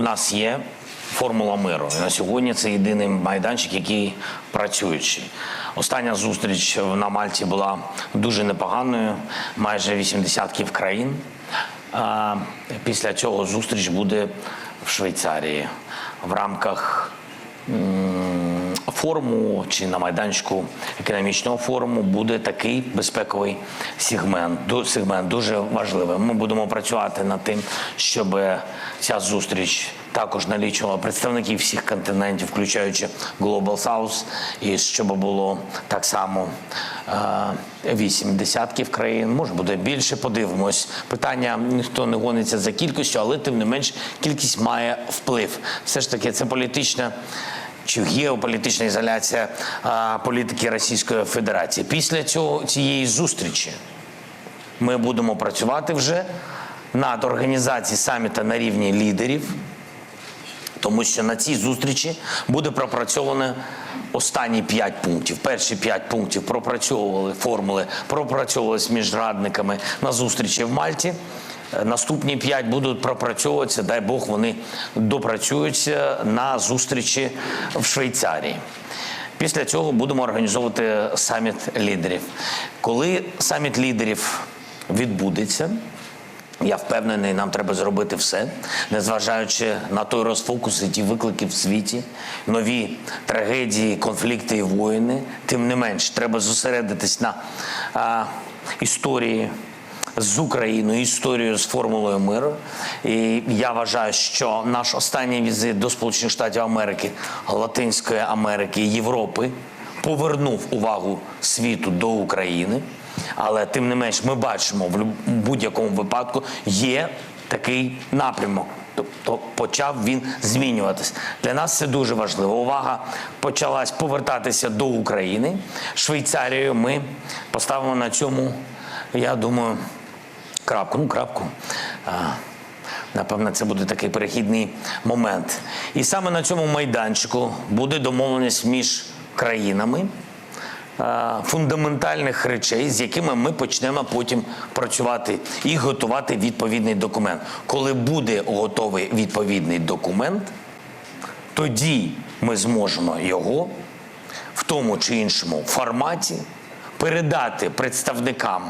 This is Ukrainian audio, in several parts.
у нас є формула миру. І на сьогодні це єдиний майданчик, який працюючий. Остання зустріч на Мальті була дуже непоганою, майже 80 країн. Після цього зустріч буде в Швейцарії в рамках форуму чи на майданчику економічного форуму буде такий безпековий сегмент. Сегмент дуже важливий. Ми будемо працювати над тим, щоб ця зустріч також налічувала представників всіх континентів, включаючи Global South, і щоб було так само е, вісім десятків країн. Може буде більше. Подивимось. Питання ніхто не гониться за кількістю, але тим не менш кількість має вплив. Все ж таки, це політична. Чи геополітична ізоляція а, політики Російської Федерації після цього цієї зустрічі ми будемо працювати вже над організацією саміта на рівні лідерів, тому що на цій зустрічі буде пропрацьовано останні п'ять пунктів. Перші п'ять пунктів пропрацьовували формули, пропрацьовувалися між радниками на зустрічі в Мальті. Наступні п'ять будуть пропрацьовуватися, дай Бог, вони допрацюються на зустрічі в Швейцарії. Після цього будемо організовувати саміт лідерів. Коли саміт лідерів відбудеться, я впевнений, нам треба зробити все, незважаючи на той розфокус і ті виклики в світі, нові трагедії, конфлікти і воїни. Тим не менш, треба зосередитись на а, історії з Україною, історію з формулою миру. І я вважаю, що наш останній візит до Сполучених Штатів Америки, Латинської Америки, Європи повернув увагу світу до України. Але тим не менш, ми бачимо в будь-якому випадку є такий напрямок. Тобто почав він змінюватись. Для нас це дуже важливо. Увага почалась повертатися до України. Швейцарією ми поставимо на цьому, я думаю, крапку. Ну, крапку. Напевно, це буде такий перехідний момент. І саме на цьому майданчику буде домовленість між країнами фундаментальних речей, з якими ми почнемо потім працювати і готувати відповідний документ. Коли буде готовий відповідний документ, тоді ми зможемо його в тому чи іншому форматі передати представникам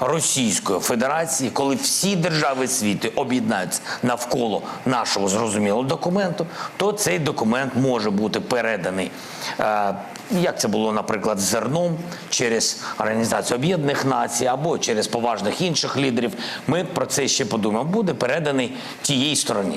Російської Федерації, коли всі держави світу об'єднаються навколо нашого зрозумілого документу, то цей документ може бути переданий, е, як це було, наприклад, з зерном через Організацію Об'єднаних Націй або через поважних інших лідерів. Ми про це ще подумаємо. Буде переданий тієї стороні.